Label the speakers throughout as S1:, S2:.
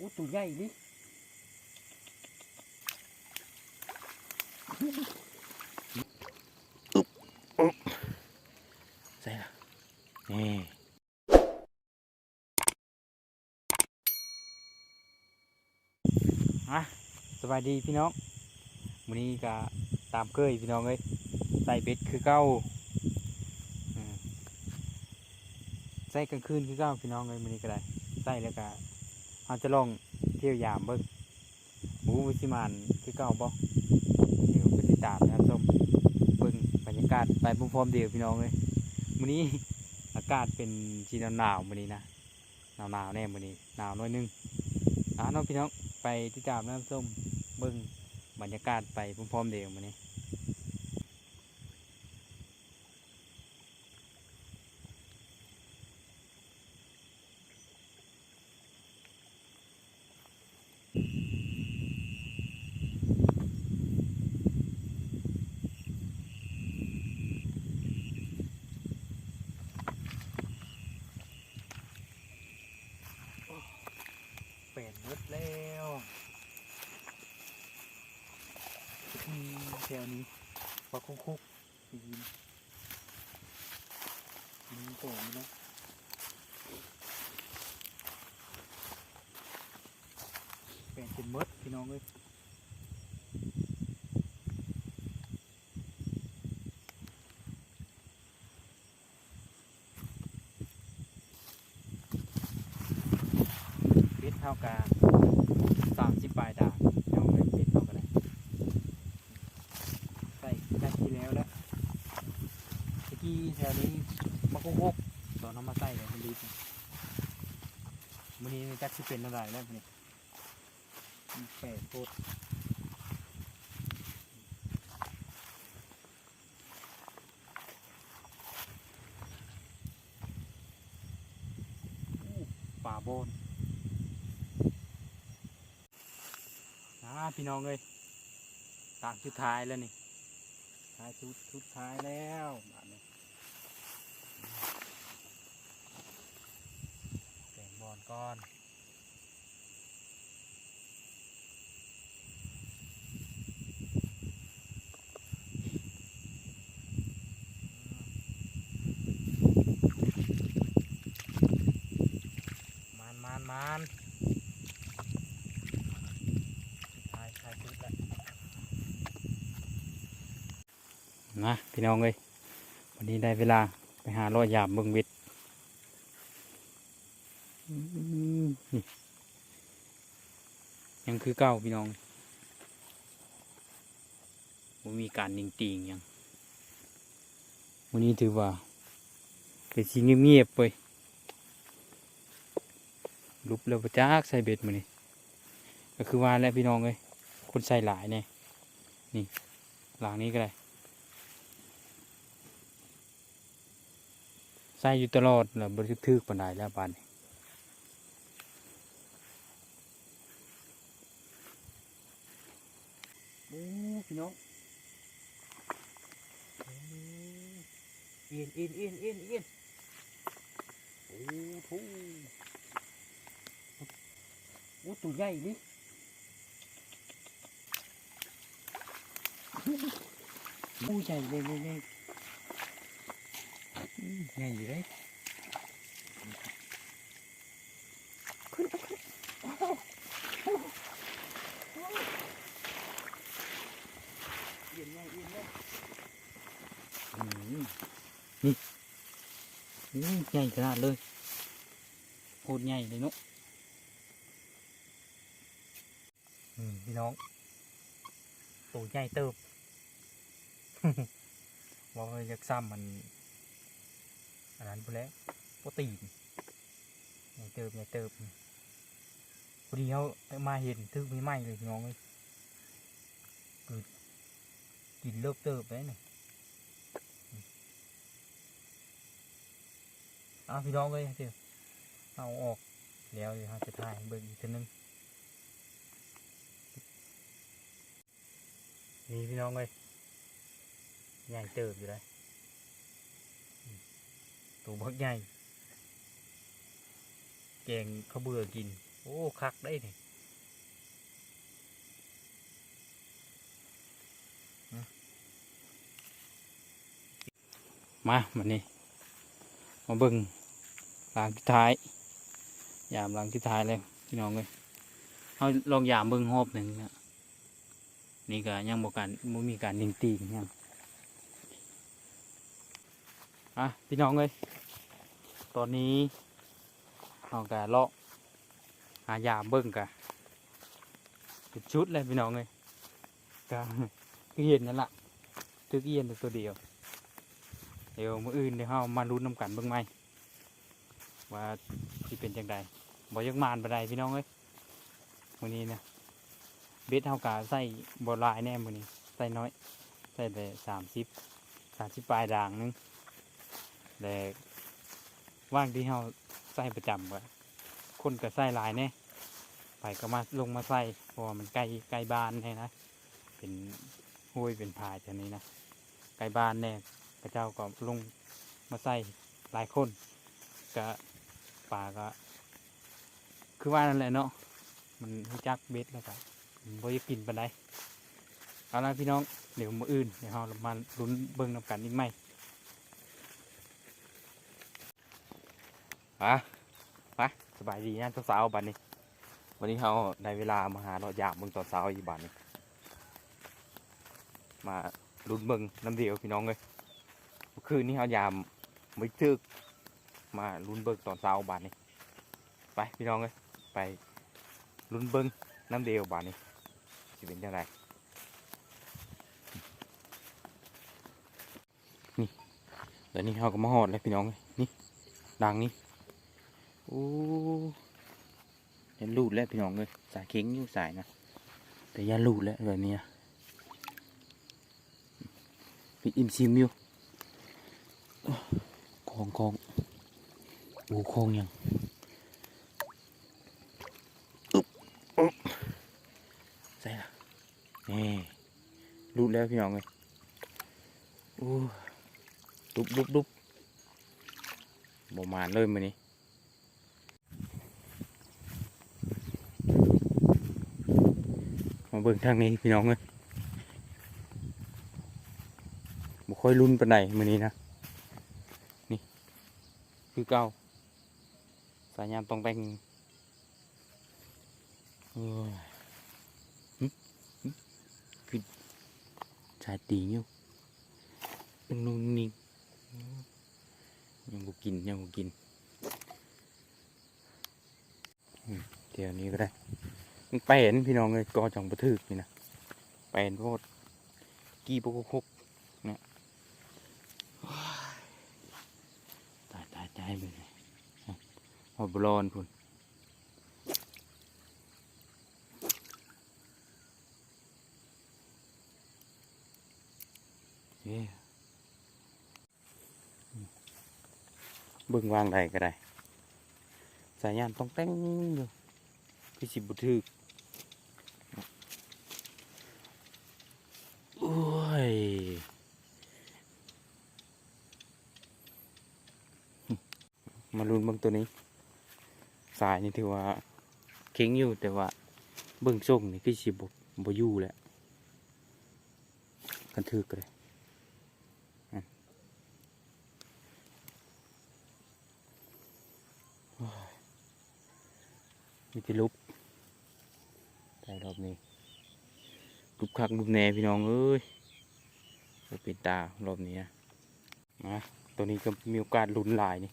S1: อู้ตัวใหญ่ดิใส่ละนี่อะสบายดีพี่น้องวันนี้ก็ตามเคยพี่น้องเลยใส่เบ็ดคือเก้าอืมใส่กลางคืนคือเก้าพี่น้องเลยวันนี้ก็ได้ใส่แล้วก็ เราจะลองเที่ยวยามเบิ้งหมูวิชิมานคือเก้าบ่เดี๋ยวไปติดตามนะครับส้มเบิ้งบรรยากาศไปพร้อมๆเดียวพี่น้องเลยวันนี้อากาศเป็นชีหนาวๆวันนี้นะหนาวๆแน่วันนี้หนาวน้อยนึงอ่าน้องพี่น้องไปติดตามนะครับส้มเบิ้งบรรยากาศไปพร้อมๆเดียววันนี้ เปลี่ยนรถแล้วอื มแถวนี้ปลาคุกคุกๆได้ยินมีตัวมั้นะเปลี่ยนเป็นมดพี่น้องเลยเบ็ดเท่ากันสามสิบปลายดางพี่น้องเลยเบ็ดเท่ากันเลยใส่ได้ทีแล้วแล้วเมื่อกี้แถวนี้มาคุกคุกๆตอนน้ำมาใส่เลยมันรีบมันนี้จั กสิเป็นอะไรแล้วนี่แปลกโคตรป่าโบนนะพี่น้องเลยตางสุดท้ายแล้วนี่ท้ายชุดชุดท้ายแล้วแบบนี้แต่งบอลก่อน มานมานมานทายทายชุดแล้ว นะพี่น้องเลยวันนี้ได้เวลาไปหารอยหยามเบิงวิดยังคือเก้าพี่น้องว่มีการนิ่งตีงยังวันนี้ถือว่าเป็นสีเงียบๆไปลุบเร็วประจักใส่เบ็ดมานี่ก็คือว่าแล้วพี่น้องเลยคนใส่หลายเนี่ยนี่หลังนี้ก็ได้ ใส่อยู่ตลอดแล้วบริทึกปานใดแล้วบานนี้โอ้พี่น้องเอียนเอียนเอียนเอียนเอียนโอ้โหโอ้ตัวใหญ่ดิโอ้ใหญ่เลยเลย เลยอืมใหญ่อยู่เลยขึ้นเอาขึ้นเอียนใหญ่เอียนใหญ่ อืมนี่นี่ใหญ่ขนาดเลยโคตรใหญ่เลยเนาะอืมพี่น้องตัวใหญ่เติบว่ามันจะซ้ำมันอันนั้นไปแล้วโปรตีนใหญ่เติบใหญ่เติบพอดีเขามาเห็นทึกไม่ไหมเลยพี่น้องเลยคือกินเลิกเติบเลยนี่เอาพี่น้องเลยเดี๋ยวเอาออกแล้วเดี๋ยวเราจะถ่ายให้เบิ่งอีกทีนึงนี่พี่น้องเลยใหญ่เติบอยู่เลยอืม ตัวบักใหญ่แกงข้าวเบื่อกิน โอ้คักได้นี่มาวันนี้ มาบิ่งหลังที่ท้าย ยามหลังที่ท้ายเลยพี่น้องเลยเขาลองยามบิ่งหอบหนึ่งนะนี่ก็ยังบ่การบ่มีการยิงตีกันยังอะพี่น้องเลย ตอนนี้เราก็เลาะหายามเบิ่งกันเป็นชุดเลยพี่น้องเลยก็คือเห็นนั่นละตึกเอียนตัวเดียว เดี๋ยวมืออื่นเดี๋ยวเรามาลุ้นน้ำกันเบิ่งไหมว่าสิเป็นจังใดบ่อยักมานปานใดพี่น้องเอ้ยมื้อนี้นะเบ็ดเฮากะใส่บ่ลายแน่มือนี้ใส่น้อยใส่แต่สามสิบสามสิบปลายด่างหนึงแต่ ว่างที่เฮาใส่ประจำก็คนก็ใส่หลายแน่ไปก็มาลงมาใส่เพราะว่ามันใกล้ใกล้บ้านแน่นะ เป็นห้วยเป็นผาจังนี้นะใกล้บ้านแน่พระเจ้าก็ลงมาใส่หลายคนก็ป่าก็ คือว่านั่นแหละเนาะมันรู้จักเบ็ดแล้วก็บ่ได้กินปานใดเอาละพี่น้องเดี๋ยวมื้ออื่นเดี๋ยวเรามาลุ้นเบิ่งนำกันอีกไหม อะไปสบายดีนะทุกสาวบัดนี้ วันนี้เราได้เวลามาหาเราอยากเบิ่งตอนเช้าอีกบัดนี้ มาลุ้นเบิ่งน้ำเดียวพี่น้องเลยเมื่อคืนนี้เรายามไม่ทึกมาลุ้นเบิ่งตอนเช้าบัดนี้ ไปพี่น้องเลยไปลุ้นเบิ้งน้ำเดียวบานนี้สิเป็นยังไงนี่เดี๋ยวนี้เขาก็มาหอดแล้วพี่น้องเอ้ยนี่ดังนี่ โอ้เห็นลูดแล้วพี่น้องเลยสายเข็งอยู่สายนะแต่อยาลูดแล้วแบบนี้พี่อิมซิมอยู่คองคองโอ้คองยังใช่ละนี่รูดแล้วพี่น้องเลยโอ้ลุบลุบลุบบ่มานเลยมันนี้ มาเบิ่งทางนี้พี่น้องเลยบ่ค่อยรุ่นปานใดมื้อนี้นะนี่ คือเก่าสายยามต้องแต่งโอ้ยชายตีอยู่นุ่งนิ่งยังบ่กินยังบ่กินเดี๋ยวนี้ก็ได้ มันไปเห็นพี่น้องเลยกอจังบะทึกนี่นะไปเห็นโพดกี้ปกคกเนี่ยตายตายตายไปเลยหอบอลอนพุ่นเบิ่งวางใดก็ได้ สายยานต้องแต่งอยู่พี่สิบุทึกโอ้ย มาลุ้นเบิ่ง ตัวนี้ สายนี่ถือว่าเข็งอยู่แต่ว่าเบิ่งส่งนี่พี่สิบบ่อยู่แหล้วกันทึกเลยมีที่ลุบใส่รอบนี้ลุบคักลุบแน่พี่น้องเอ้ยไปปิดตารอบนี้นะ ตัวนี้ก็มีโอกาสลุ้นลายนี่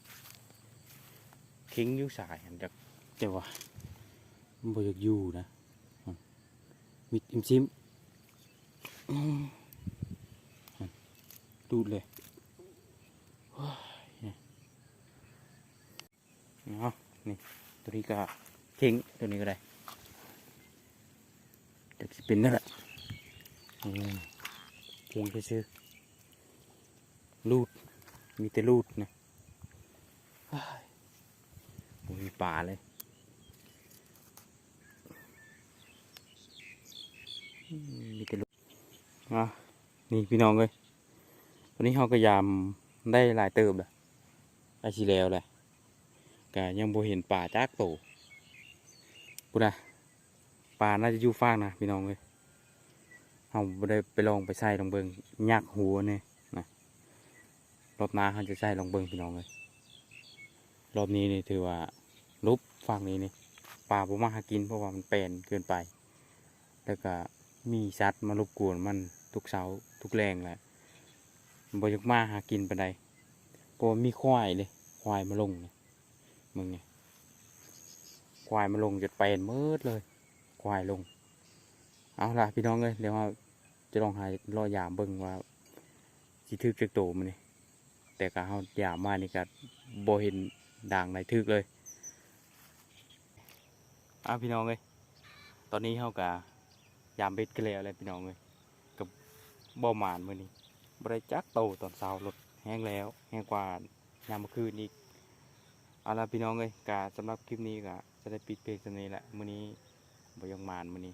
S1: คิงอยูสายอันจากเจ้าว่ามันบ่อยากอยู่นะมิดอิมซิมดูดเลยเนาะนี่ตัวนี้ก็ทิ้งตัวนี้ก็ได้จะสิเป็นนั่นแหละทิ้งไปซื้อลูดมีแต่ลูดนะ ว้ายโอ้ยป่าเลยมีแต่ลูดอะนี่พี่น้องเลยวันนี้เขาก็ยามได้หลายเติมเลยไอชีแล้วเลยก็ยังบ่เห็นป่าจากโตกูนะปลาน่าจะอยู่ฟากนะพี่น้องเลยเอาได้ไปลองไปใส่ลองเบิงยักหัวเนี่ยนะรอบหน้าเขาจะใส่ลองเบิงพี่น้องเลยรอบนี้นี่ถือว่า ลุบฟากนี้นี่ปลาบ่มาหากินเพราะว่ามันแปลนเกินไป แล้วก็มีสัตว์มารบกวนมันทุกเช้าทุกแรงแหละบ่อยากมาหากินปนใดเพราะว่ามีควายเลยควายมาลงเนี่ยมึงเนี่ยควายมาลงจะแปลนมืดเลย ควายลง เอาล่ะพี่น้องเลยเดี๋ยวเราจะลองหารอยามเบิ่งว่าสิทึกจักโตมันนี่แต่ก็เฮายามมานี่ก็บ่เห็นด่างไหนทึกเลย อาพี่น้องเลยตอนนี้เฮากะยามเบ็ดกันแล้วเลยพี่น้องเลยกับบ่หมานมือนี้บ่ได้จักโตตอนเช้ารถแห้งแล้ว แห้งกว่ายามเมื่อคืนอีกเอาละพี่น้องเลยกะสำหรับคลิปนี้ก็จะได้ปิดเพลงเท่านี้แหละมือนี้บ่ยังมานมือนี้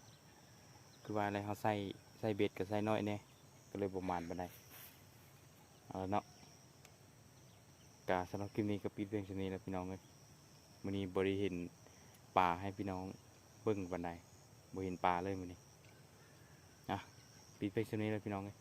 S1: คือว่าอะไรเขาใส่ใส่เบ็ดกับใส่น้อยแน่ก็เลยบ่มานไปานใดเอาละเนาะกาสำหรับคลิปนี้ก็ปิดเพียงเท่านี้แล้วพี่น้องเอ้ยมือนี้บ่ได้เห็น ปลาให้พี่น้องเบิ้งบันไดบ่เห็นปลาเลยมื้อนี้อะปิดเพลงเท่านี้แล้วพี่น้องเลย